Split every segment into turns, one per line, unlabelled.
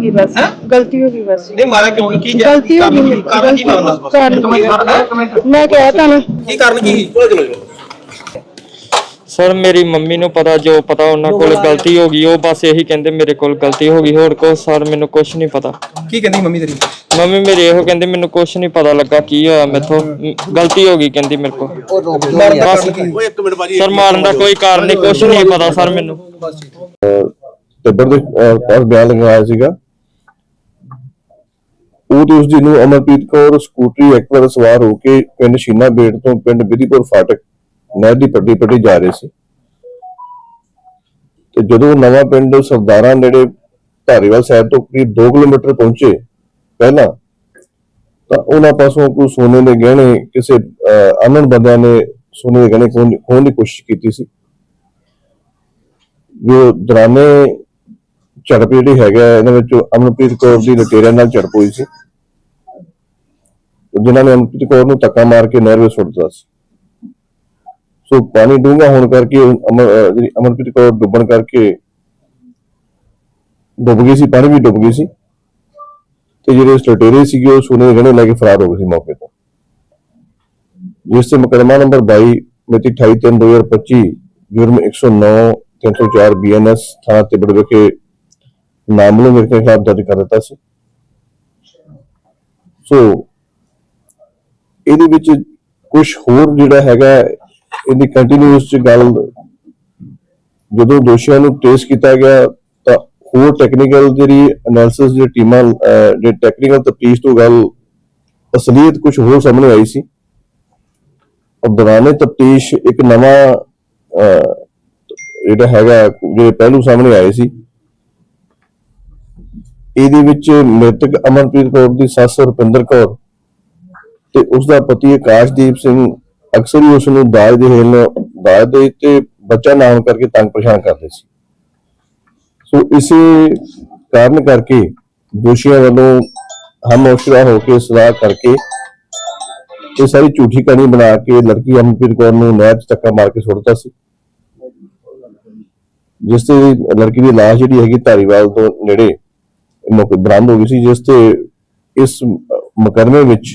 ਗਈ ਬਸ। ਗਲਤੀ ਹੋ ਗਈ ਬਸ।
ਨਹੀਂ ਮਾਰਿਆ ਕਿਉਂ? ਕੀ
ਗਲਤੀ ਹੋ ਗਈ ਮੇਰੀ,
ਕਾਰਨ ਕੀ
ਗਲਤੀ
ਮਾਰਨਾ?
ਕਾਰਨ ਮੈਂ ਕਹਿ ਤਾ ਨਾ।
ਕੀ ਕਾਰਨ ਕੀ?
ਸਰ ਮੇਰੀ ਮੰਮੀ ਨੂੰ ਪਤਾ ਜੋ ਪਤਾ ਉਹਨਾਂ ਕੋਲ ਗਲਤੀ ਹੋ ਗਈ ਉਹ ਬਸ ਇਹੀ ਕਹਿੰਦੇ ਮੇਰੇ ਕੋਲ ਗਲਤੀ ਹੋ ਗਈ ਹੋਰ ਕੋ ਸਰ ਮੈਨੂੰ ਕੁਝ ਨਹੀਂ ਪਤਾ।
ਕੀ ਕਹਿੰਦੀ ਮੰਮੀ ਤੇਰੀ?
ਮੰਮੀ ਮੇਰੀ ਇਹੋ ਕਹਿੰਦੇ ਮੈਨੂੰ ਕੁਝ ਨਹੀਂ ਪਤਾ ਲੱਗਾ ਕੀ ਹੋਇਆ ਮੈਥੋਂ। ਗਲਤੀ ਹੋ ਗਈ ਕਹਿੰਦੀ ਮੇਰੇ ਕੋਲ।
ਕੀ?
ਸਰ ਮਾਰਨ ਦਾ ਕੋਈ ਕਾਰਨ ਨਹੀਂ ਕੁਝ ਨਹੀਂ ਪਤਾ ਸਰ ਮੈਨੂੰ।
ਟੱਬਰ ਦੇ ਅਹ, ਪਾਸ ਬਿਆਨ ਲਗਵਾਇਆ ਸੀਗਾ। ਉਹ ਉਸ ਦਿਨ ਨੂੰ ਅਮਰਪ੍ਰੀਤ ਕੌਰ ਸਕੂਟਰੀ ਐਕਟਿਵਾ ਸਵਾਰ ਹੋ ਕੇ ਪਿੰਡ ਸ਼ੀਨਾ ਬੇੜ ਤੋਂ ਪਿੰਡ ਬਿਧੀਪੁਰ ਫਾਟਕ ਨਹਿਰ ਦੀ ਪੱਟੀ ਪੱਟੀ ਜਾ ਰਹੇ ਸੀ। ਤੇ ਜਦੋਂ ਨਵਾਂ ਪਿੰਡ ਸਰਦਾਰਾਂ ਨੇੜੇ ਧਾਰੀਵਾਲ ਸਾਹਿਬ ਤੋਂ ਕਰੀਬ 2 ਕਿਲੋਮੀਟਰ ਪਹੁੰਚੇ ਪਹਿਲਾਂ ਤਾਂ ਉਹਨਾਂ ਪਾਸੋਂ ਕੋਈ ਸੋਨੇ ਦੇ ਗਹਿਣੇ ਕਿਸੇ ਅਹ, ਅਨਨ ਬੰਦਿਆਂ ਨੇ ਸੋਨੇ ਦੇ ਗਹਿਣੇ ਖੋਹਣ ਖੋਹਣ ਦੀ ਕੋਸ਼ਿਸ਼ ਕੀਤੀ ਸੀ। ਜੋ ਦਰਾਨੇ ਝੜਪ ਜਿਹੜੀ ਹੈਗਾ ਇਹਨਾਂ ਵਿੱਚ ਅਮਨਪ੍ਰੀਤ ਕੌਰ ਦੀ ਲਟੇਰਿਆਂ ਨਾਲ ਝੜਪ ਹੋਈ ਸੀ। ਜਿਨ੍ਹਾਂ ਨੇ ਅਮਨਪ੍ਰੀਤ ਕੌਰ ਨੂੰ ਧੱਕਾ ਮਾਰ ਕੇ ਨਹਿਰ ਵਿੱਚ ਸੁੱਟ ਦਿੱਤਾ ਸੀ। ਸੋ ਪਾਣੀ ਡੂੰਘਾ ਹੋਣ ਕਰਕੇ ਜਿਹੜੀ ਅਮਨਪ੍ਰੀਤ ਕੌਰ ਡੁੱਬਣ ਕਰਕੇ ਡੁੱਬ ਗਈ ਸੀ, ਪਾਣੀ ਵੀ ਡੁੱਬ ਗਈ ਸੀ। ਤੇ ਜਿਹੜੇ ਉਸ ਲਟੇਰੇ ਸੀਗੇ, ਉਹ ਸੋਨੇ ਦੇ ਗਹਿਣੇ ਲੈ ਕੇ ਫਰਾਰ ਹੋ ਗਏ ਸੀ ਮੌਕੇ ਤੋਂ। ਜਿਸ ਤੇ ਮੁਕੱਦਮਾ ਨੰਬਰ 22 ਮਿਤੀ 28/3/2025 ਜੁਰਮ 109 304 ਬੀਐਨਐਸ ਥਾਣਾ ਤਿੱਬੜ ਵਿਖੇ ਮਾਮਲੇ ਮੇਰੇ ਖਿਲਾਫ ਦਰਜ ਕਰ ਦਿੱਤਾ ਸੀ। ਸੋ ਇਹਦੇ ਵਿੱਚ ਕੁਝ ਹੋਰ ਜਿਹੜਾ ਹੈਗਾ ਇਹਦੀ ਕੰਟੀਨਿਊਸ ਚ ਗੱਲ ਜਦੋਂ ਦੋਸ਼ੀਆਂ ਨੂੰ ਟ੍ਰੇਸ ਕੀਤਾ ਗਿਆ ਤਾਂ ਹੋਰ ਟੈਕਨੀਕਲ ਜਿਹੜੀ ਐਨਾਲਿਸਿਸ ਜਿਹੜੀ ਟੀਮਾਂ ਅਹ, ਟੈਕਨੀਕਲ ਤਫਤੀਸ਼ ਤੋਂ ਗੱਲ ਅਸਲੀਅਤ ਕੁਝ ਹੋਰ ਸਾਹਮਣੇ ਆਈ ਸੀ। ਔਰ ਦੌਰਾਨੇ ਤਫਤੀਸ਼ ਇੱਕ ਨਵਾਂ ਜਿਹੜਾ ਹੈਗਾ ਜਿਹੜੇ ਪਹਿਲੂ ਸਾਹਮਣੇ ਆਏ ਸੀ। ਇਹਦੇ ਵਿੱਚ ਮ੍ਰਿਤਕ ਅਮਨਪ੍ਰੀਤ ਕੌਰ ਦੀ ਸੱਸ ਰੁਪਿੰਦਰ ਕੌਰ ਤੇ ਉਸ ਦਾ ਪਤੀ ਆਕਾਸ਼ਦੀਪ ਸਿੰਘ ਅਕਸਰ ਹੀ ਉਸ ਨੂੰ ਦਾਜ ਦੇ ਹੇਲ ਦਾਜ ਦੇ ਤੇ ਬੱਚਾ ਨਾਮ ਕਰਕੇ ਤੰਗ ਪਰੇਸ਼ਾਨ ਕਰਦੇ ਸੀ। ਸੋ ਇਸੇ ਕਾਰਨ ਕਰਕੇ ਦੋਸ਼ੀਆਂ ਵੱਲੋਂ ਹਮ ਹੋ ਕੇ ਸਲਾਹ ਕਰਕੇ ਇਹ ਸਾਰੀ ਝੂਠੀ ਕਹਾਣੀ ਬਣਾ ਕੇ ਲੜਕੀ ਅਮਨਪ੍ਰੀਤ ਕੌਰ ਨੂੰ ਨਹਿਰ 'ਚ ਧੱਕਾ ਮਾਰ ਕੇ ਸੁੱਟਤਾ ਸੀ। ਜਿਸ ਤੇ ਲੜਕੀ ਦੀ ਲਾਸ਼ ਜਿਹੜੀ ਹੈਗੀ ਧਾਰੀਵਾਲ ਤੋਂ ਨੇੜੇ ਮੌਕੇ ਬਰਾਮਦ ਹੋ ਗਈ ਸੀ ਜਿਸ ਤੇ ਇਸ ਮੁਕਦਮੇ ਵਿੱਚ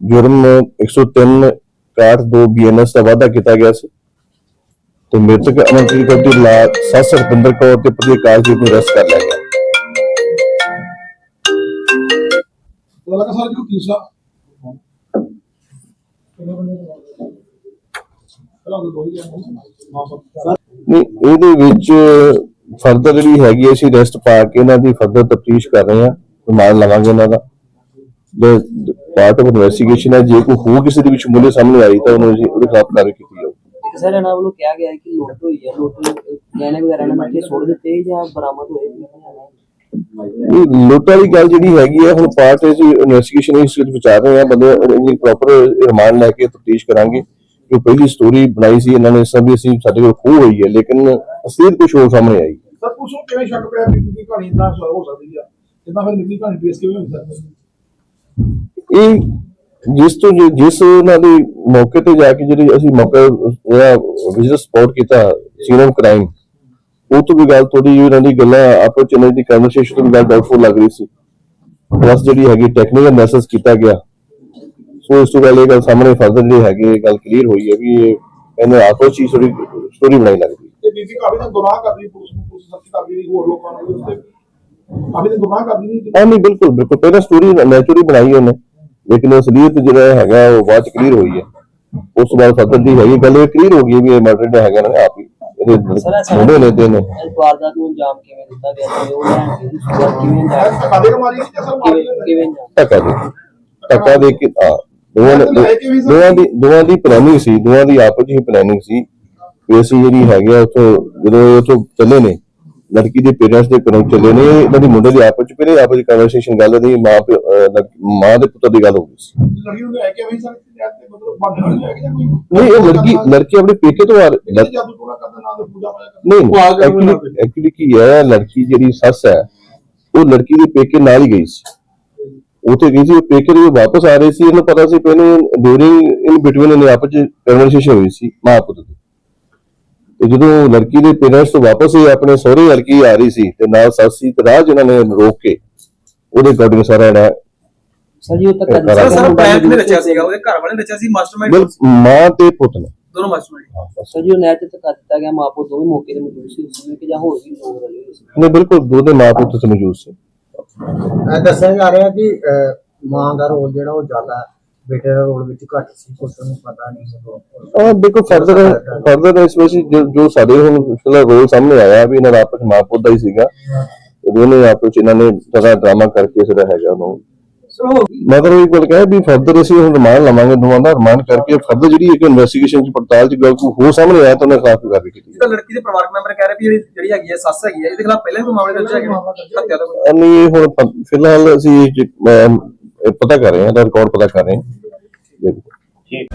ਜੁਰਮ 103 62 ਬੀਐਨਐਸ ਦਾ ਵਾਅਦਾ ਕੀਤਾ ਗਿਆ ਸੀ ਤੇ ਮ੍ਰਿਤਕ ਅਮਨਪ੍ਰੀਤ ਕੌਰ ਦੀ ਲਾਸ਼ ਸੱਸ ਰਪਿੰਦਰ ਤੇ ਪਤੀ ਕਾਸ਼ਦੀਪ ਨੂੰ ਰਸ ਕਰ ਲਿਆ ਗਿਆ। ਇਹਦੇ ਵਿੱਚ ਫਰਦਰ ਜਿਹੜੀ ਹੈਗੀ ਹੈ, ਅਸੀਂ ਰੈਸਟ ਪਾ ਕੇ ਇਹਨਾਂ ਦੀ ਫਰਦਰ ਤਫਤੀਸ਼ ਕਰ ਰਹੇ ਹਾਂ ਰਿਮਾਂਡ ਲਵਾਂਗੇ ਇਹਨਾਂ ਦਾ। ਜੋ ਪਾਰਟ ਆਫ ਇਨਵੈਸਟੀਗੇਸ਼ਨ ਹੈ ਜੇ ਕੋਈ ਹੋਰ ਕਿਸੇ ਦੇ ਵਿੱਚ ਮੁੱਲੇ ਸਾਹਮਣੇ ਆਈ ਤਾਂ ਉਹਨੂੰ ਅਸੀਂ ਉਹਦੇ ਖਿਲਾਫ ਕਾਰਵਾਈ ਕੀਤੀ ਜਾਊਗੀ।
ਸਰ ਇਹਨਾਂ ਵੱਲੋਂ ਕਿਹਾ ਗਿਆ ਹੈ ਕਿ ਲੁੱਟ ਹੋਈ ਹੈ। ਲੁੱਟ ਗਹਿਣੇ ਵਗੈਰਾ ਨੇ ਮੱਥੇ ਸੁੱਟ ਦਿੱਤੇ ਜਾਂ ਬਰਾਮਦ ਹੋਏ
ਇਹ ਲੁੱਟ ਵਾਲੀ ਗੱਲ ਜਿਹੜੀ ਹੈਗੀ ਹੈ ਹੁਣ ਪਾਰਟ ਅਸੀਂ ਇਨਵੈਸਟੀਗੇਸ਼ਨ ਇਸ ਵਿੱਚ ਵਿਚਾਰ ਰਹੇ ਹਾਂ ਬੰਦੇ ਪ੍ਰੋਪਰ ਰਿਮਾਂਡ ਲੈ ਕੇ ਤਫਤੀਸ਼ ਕਰਾਂਗੇ। ਜੋ ਪਹਿਲੀ ਸਟੋਰੀ ਬਣਾਈ ਸੀ ਇਹਨਾਂ ਨੇ ਸਭ ਦੀ ਅਸੀਂ ਸਾਡੇ ਕੋਲ ਖੋ ਹੋਈ ਹੈ ਲੇਕਿਨ ਅਸਲੀਅਤ ਕੁਝ ਹੋਰ ਸਾਹਮਣੇ ਆਈ। ਇਹ ਜਿਸ ਤੋਂ ਜਿਸ ਉਹਨਾਂ ਦੇ ਮੌਕੇ ਤੇ ਜਾ ਕੇ ਜਿਹੜੀ ਅਸੀਂ ਮੌਕਾ ਜਿਹੜਾ ਵਿਜ਼ਿਟ ਸਪੋਰਟ ਕੀਤਾ ਸੀਰਮ ਕ੍ਰਾਈਮ ਉਹ ਤੋਂ ਵੀ ਗੱਲ ਥੋੜੀ ਉਹਨਾਂ ਦੀ ਗੱਲਾਂ ਆਪੋ ਚਨੇ ਦੀ ਕਨਵਰਸੇਸ਼ਨ ਤੋਂ ਵੀ ਗੱਲ ਡਾਊਟਫੁਲ ਲੱਗ ਰਹੀ ਸੀ। ਪਲੱਸ ਜਿਹੜੀ ਹੈਗੀ ਟੈਕਨੀਕਲ ਮੈਸੇਜ ਕੀਤਾ ਗਿਆ। ਸੋ ਇਸ ਤੋਂ ਗੱਲ ਇਹ ਗੱਲ ਸਾਹਮਣੇ ਫਰਦਰ ਜਿਹੜੀ ਹੈਗੀ ਇਹ ਗੱਲ ਕਲੀਅਰ ਹੋਈ ਹੈ ਵੀ ਇਹ ਇਹਨੇ ਆਪੋ ਚ ਹੀ ਥੋੜੀ ਸਟੋਰੀ ਬਣਾਈ ਲੱਗਦੀ
ਤੇ ਬੀਬੀ ਕਾਫੀ ਦਿਨ ਗੁਨਾਹ ਕਰਦੀ ਪੁਲਿਸ ਨੂੰ ਪੁਲਿਸ ਸਖਤ ਕਰਦੀ ਰਹੀ ਹੋਰ ਲੋਕਾਂ ਨੂੰ ਉਸ ਤੇ ਕਾਫੀ ਦਿਨ ਗੁਨਾਹ ਕਰਦੀ ਨਹੀਂ
ਹਾਂ। ਨਹੀਂ ਬਿਲਕੁਲ ਬਿਲਕੁਲ ਪਹਿਲਾਂ ਸਟੋਰੀ ਨੈਚੁਰਲੀ ਬਣਾਈ ਉਹਨੇ ਲੇਕਿਨ ਅਸਲੀਅਤ ਜਿਹੜਾ ਹੈਗਾ ਉਹ ਬਾਅਦ ਚ ਕਲੀਅਰ ਹੋਈ ਹੈ। ਉਸ ਤੋਂ ਬਾਅਦ ਫਰਦਰ ਦੀ ਹੈਗੀ ਗੱਲ ਇਹ ਕਲੀਅਰ ਹੋ ਗਈ ਵੀ ਇਹ ਮਰਡਰ ਜਿਹੜਾ ਹੈਗਾ ਨਾ ਆਪ ਹੀ
ਸਰ
ਇਹਦੇ ਮੁੰਡੇ ਨੇ ਤੇ ਨੇ।
ਵਾਰਦਾਤ ਨੂੰ ਅੰਜਾਮ ਕਿਵੇਂ ਦਿੱਤਾ ਗਿਆ ਤੇ ਉਹ ਲੈਣ ਦੀ ਕਿਵੇਂ ਅੰਜਾਮ
ਕਾਦੇ ਮਾਰੀ ਸੀ ਜਾਂ
ਕਿਵੇਂ ਅੰਜਾਮ
ਧੱਕਾ ਦੇ ਧੱਕਾ ਦੇ ਕੇ ਆ ਦੋਵਾਂ ਨੇ- ਦੋਵਾਂ ਦੀ ਦੋਵਾਂ ਦੀ ਪਲੈਨਿੰਗ ਸੀ ਦੋਵਾਂ ਦੀ ਆਪਸ ਵਿੱਚ ਹੀ ਪਲੈਨਿੰਗ ਸੀ ਵੀ ਅਸੀਂ ਜਿਹੜੀ ਹੈਗੇ ਆ ਉੱਥੋਂ ਜਦੋਂ ਇਹ ਉੱਥੋਂ ਚੱਲੇ ਨੇ ਲੜਕੀ ਦੇ ਪੇਰੈਂਟਸ ਦੇ ਘਰੋਂ ਚੱਲੇ ਨੇ ਇਹਨਾਂ ਦੀ ਮੁੰਡੇ ਦੀ ਆਪਸ ਵਿੱਚ ਪਹਿਲੇ ਆਪਸ ਵਿੱਚ ਕਨਵਰਸੇਸ਼ਨ ਗੱਲ ਦੀ ਮਾਂ ਪਿਓ- ਅਹ ਲੜ- ਮਾਂ ਦੇ ਪੁੱਤਰ ਦੀ ਗੱਲ ਹੋ ਗਈ ਸੀ।
ਲੜਕੀ ਨੂੰ ਲੈ ਕੇ ਆਈ ਸਰ ਤੇ ਮਤਲਬ ਬੰਦ ਨਹੀਂ ਲੈ ਕੇ ਜਾਂ ਕੋਈ
ਨਹੀਂ ਇਹ ਲੜਕੀ ਲੜਕੀ ਆਪਣੇ ਪੇਕੇ ਤੋਂ ਆ ਰਹੀ-
ਕਿਤੇ ਜਾਦੂ ਟੋਣਾ ਕਰਦਾ ਨਾਲ ਪੂਜਾ ਪਾਇਆ ਕਰਦਾ
ਨਹੀਂ ਐਕਚੁਅਲੀ ਐਕਚੁਅਲੀ ਕੀ ਹੈ ਲੜਕੀ ਜਿਹੜੀ ਸੱਸ ਹੈ ਉਹ ਲੜਕੀ ਦੇ ਪੇਕੇ ਨਾਲ ਹੀ ਗਈ ਸੀ। ਉੱਥੇ ਗਈ ਸੀ ਉਹ ਪੇਕੇ ਦੇ ਵਾਪਸ ਆ ਰਹੇ ਸੀ ਇਹਨੂੰ ਪਤਾ ਸੀ ਪਹਿਲੇ ਡਿਊਰਿੰਗ ਇਨ ਬਿਟਵੀਨ ਇਹਨੇ ਆਪਸ ਚ ਕਨਵਰਸੇਸ਼ਨ ਹੋਈ ਸੀ ਮਾਂ ਪੁੱਤ ਦੀ। ਤੇ ਜਦੋਂ ਲੜਕੀ ਦੇ ਪੇਰੈਂਟਸ ਤੋਂ ਵਾਪਸ ਹੀ ਆਪਣੇ ਸਹੁਰੇ ਲੜਕੀ ਆ ਰਹੀ ਸੀ ਤੇ ਨਾਲ ਸੱਸ ਸੀ ਤੇ ਰਾਹ 'ਚ ਇਹਨਾਂ ਨੇ ਰੋਕ ਕੇ ਉਹਦੇ ਅਕੋਰਡਿੰਗ ਸਾਰਾ ਜਿਹੜਾ
ਸਰ ਜੀ ਉਹ ਤਾਂ ਕਰ
ਸਰ,
ਸਰ ਪਲਾਨ ਕਿਨੇ ਰਚਿਆ ਸੀਗਾ? ਉਹਦੇ ਘਰ ਵਾਲੇ ਨੇ ਰਚਿਆ ਸੀ ਮਾਸਟਰਮਾਈਂਡ
ਬਿਲ ਮਾਂ ਤੇ ਪੁੱਤ ਨੇ।
ਦੋਨੋਂ ਮਾਸਟਰਮਾਈਂਡ
ਸਰ ਜੀ ਉਹ ਨੈਟ ਤੇ ਕਰ ਦਿੱਤਾ ਗਿਆ ਮਾਪੋ ਦੋਵੇਂ ਮੌਕੇ ਤੇ ਮੌਜੂਦ ਸੀ ਉਸ ਸਮੇਂ ਕਿ ਜਾਂ ਹੋਰ ਵੀ ਲੋਕ ਰਲੇ ਹੋਏ ਸੀ।
ਨੇ ਬਿਲਕੁਲ ਦੋਦੇ ਮਾਂ ਪੁੱਤ ਤੇ ਮੌਜੂਦ ਸੀ।
ਇਹ ਦੱਸਿਆ ਜਾ ਰਿਹਾ ਕਿ ਮਾਂ ਦਾ ਰੋਲ ਜਿਹੜਾ ਉਹ ਜ਼ਿਆਦਾ ਬੇਟੇ ਦਾ ਰੋਲ ਵਿੱਚ ਘੱਟ ਸੀ ਕੁਛ ਨੂੰ ਪਤਾ ਨਹੀਂ ਸੀ
ਹਾਂ ਦੇਖੋ ਫਰਦਰ ਫਰਦਰ ਇਸ ਵਿੱਚ ਜੋ ਸਾਡੇ ਹੁਣ ਫਿਲਹਾਲ ਰੋਲ ਸਾਹਮਣੇ ਆਇਆ ਵੀ ਇਹਨਾਂ ਦਾ ਆਪਸ ਮਾਂ ਪੁੱਤ ਦਾ ਹੀ ਸੀਗਾ। ਦੋਨੇ ਆਪਸ 'ਚ ਇਹਨਾਂ ਨੇ ਸਾਰਾ ਡਰਾਮਾ ਕਰਕੇ ਜਿਹੜਾ ਹੈਗਾ ਉਹਨੂੰ ਮਗਰ ਇਹ ਗੱਲ ਕਹੇ ਵੀ ਫਰਦਰ ਅਸੀਂ ਹੁਣ ਰਿਮਾਂਡ ਲਵਾਂਗੇ ਦੋਵਾਂ ਦਾ ਰਿਮਾਂਡ ਕਰਕੇ ਫਰਦਰ ਜਿਹੜੀ ਇੱਕ ਇਨਵੈਸਟੀਗੇਸ਼ਨ ਚ ਪੜਤਾਲ ਚ ਗੱਲ ਕੋਈ ਹੋ ਸਾਹਮਣੇ ਆਇਆ ਤਾਂ ਉਹਨਾਂ ਖਿਲਾਫ ਵੀ ਕਾਰਵਾਈ ਕੀਤੀ
ਤਾਂ ਲੜਕੀ ਦੇ ਪਰਿਵਾਰਕ ਮੈਂਬਰ ਕਹਿ ਰਹੇ ਵੀ ਜਿਹੜੀ ਜਿਹੜੀ ਹੈਗੀ ਹੈ ਸੱਸ ਹੈਗੀ ਹੈ ਇਹਦੇ ਖਿਲਾਫ ਪਹਿਲਾਂ ਵੀ ਕੋਈ ਮਾਮਲੇ ਦਰਜ ਹੈਗੇ ਹੱਤਿਆ ਦਾ ਕੋਈ?
ਨਹੀਂ ਹੁਣ ਪ- ਫਿਲਹਾਲ ਅਸੀਂ ਇਹ 'ਚ, ਪਤਾ ਕਰ ਰਹੇ ਹਾਂ ਦਾ ਰਿਕਾਰਡ ਪਤਾ ਕਰ ਰਹੇ ਹਾਂ। ਜੀ।